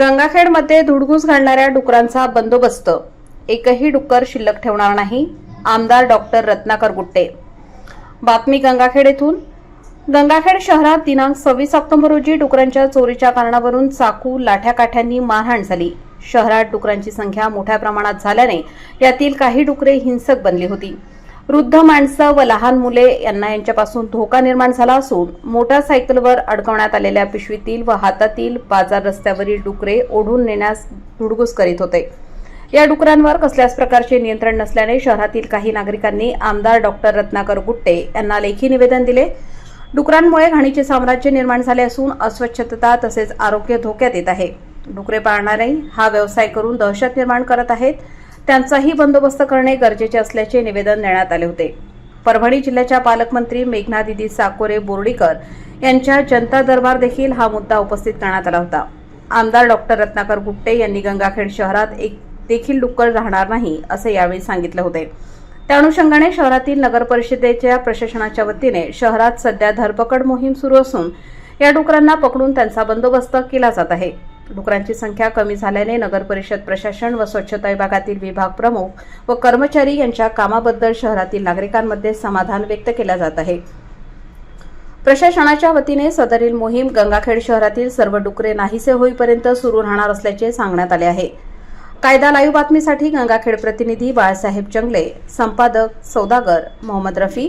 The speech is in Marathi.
गंगाखेडमध्ये धुडगूस घालणाऱ्या डुकरांचा बंदोबस्त. एकही डुक्कर शिल्लक ठेवणार नाही आमदार डॉक्टर रत्नाकर गुट्टे. बातमी गंगाखेड येथून. गंगाखेड शहरात दिनांक सव्वीस ऑक्टोबर रोजी डुकरांच्या चोरीच्या कारणावरून चाकू लाठ्याकाठ्यांनी मारहाण झाली. शहरात डुकरांची संख्या मोठ्या प्रमाणात झाल्याने यातील काही डुकरे हिंसक बनली होती. वृद्ध माणसं व लहान मुले यांना यांच्यापासून धोका निर्माण झाला असून मोटारसायकलवर अडकवण्यात आलेल्या पिशवीतील व हातातील बाजार रस्त्यावरील डुकरे ओढून नेण्यास धुडगूस करीत होते. या डुकरांवर कसल्याच प्रकारचे नियंत्रण नसल्याने शहरातील काही नागरिकांनी आमदार डॉक्टर रत्नाकर गुट्टे यांना लेखी निवेदन दिले. डुकरांमुळे घाणीचे साम्राज्य निर्माण झाले असून अस्वच्छता तसेच आरोग्य धोक्यात येत आहे. डुकरे पाळणारे हा व्यवसाय करून दहशत निर्माण करत आहेत. त्यांचाही बंदोबस्त करणे गरजेचे असल्याचे निवेदन देण्यात आले होते. परभणी जिल्ह्याच्या पालकमंत्री मेघना दिदी साकोरे बोर्डीकर यांच्या जनता दरबार देखील हा मुद्दा उपस्थित करण्यात आला होता. आमदार डॉक्टर रत्नाकर गुट्टे यांनी गंगाखेड शहरात एक देखील डुक्कर राहणार नाही असे यावेळी सांगितले होते. त्या अनुषंगाने शहरातील नगर परिषदेच्या प्रशासनाच्या वतीने शहरात सध्या धरपकड मोहीम सुरू असून या डुकरांना पकडून त्यांचा बंदोबस्त केला जात आहे. डुकरांची संख्या कमी झाल्याने नगर परिषद प्रशासन व स्वच्छता विभागातील विभाग प्रमुख व कर्मचारी यांच्या कामाबद्दल शहरातील नागरिकांमध्ये समाधान व्यक्त केले जात आहे प्रशासनाच्या वतीने सदरील मोहीम गंगाखेड शहरातील सर्व डुकरे नाहीसे होईपर्यंत सुरू राहणार असल्याचे सांगण्यात आले आहे कायदा लाईव्ह बातमीसाठी गंगाखेड प्रतिनिधी बाळासाहेब जंगले संपादक सौदागर मोहम्मद रफी